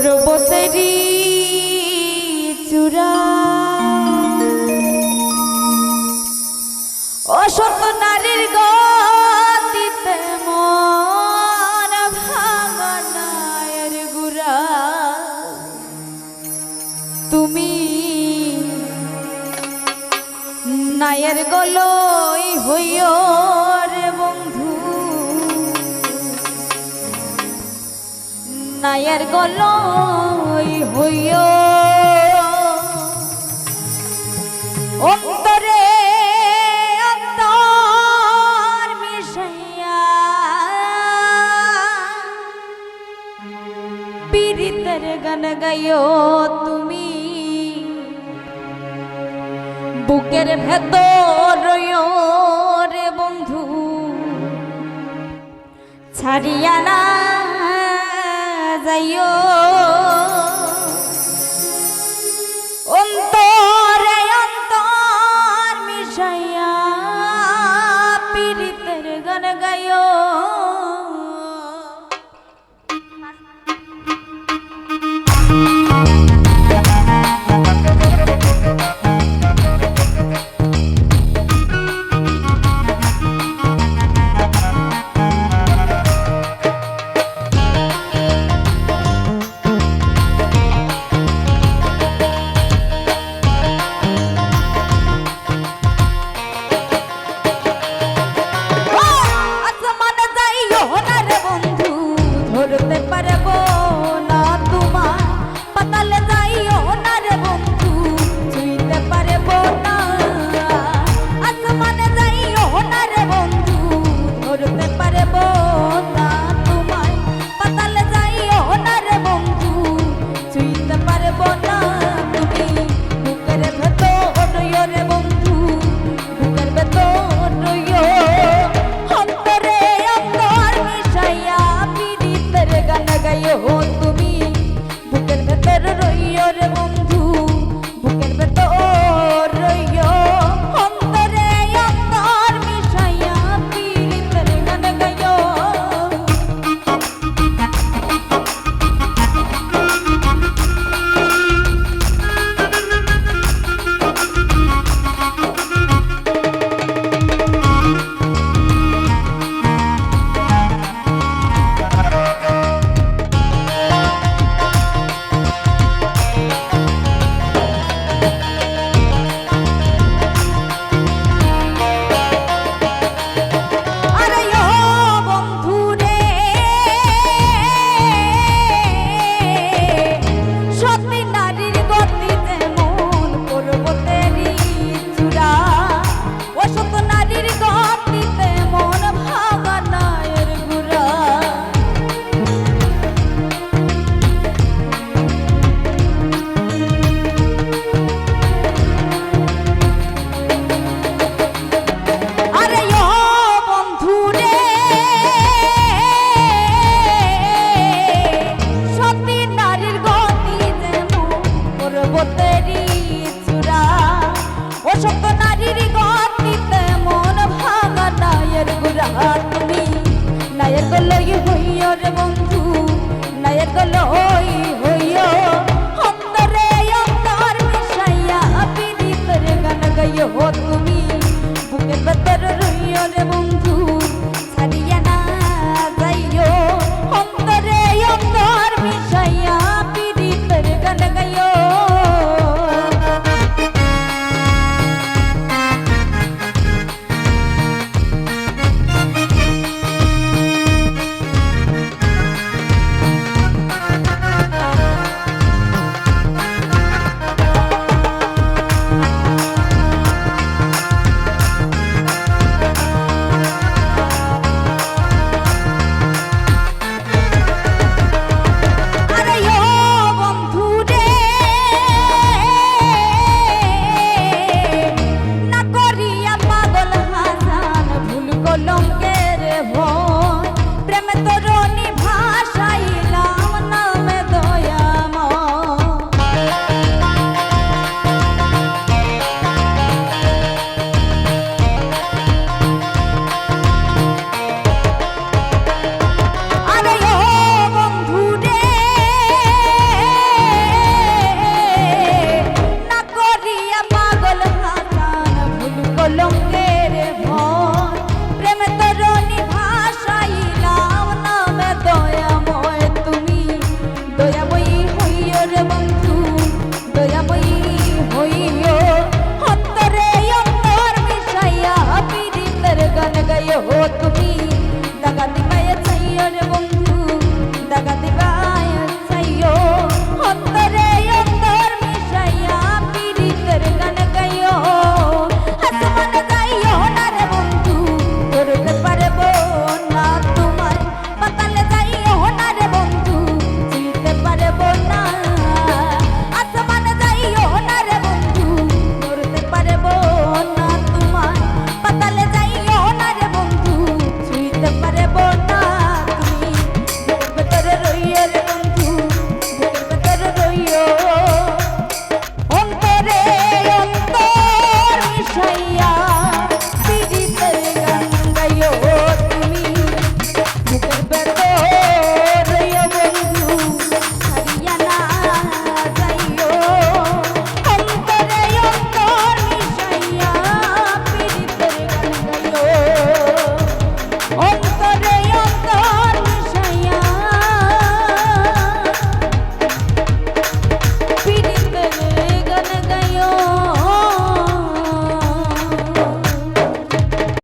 পর্বতেরই চূড়া। অসত নারীর গতিতে মন ভাঙনায়ের গুড়া। তুমি নায়ের গলই হইও। অন্যায়ের গল হইয় অন্তরে গান গাইও তুমি। বুকের ভেতর রে বন্ধু ছাড়িয়া না 哎呦！derrota.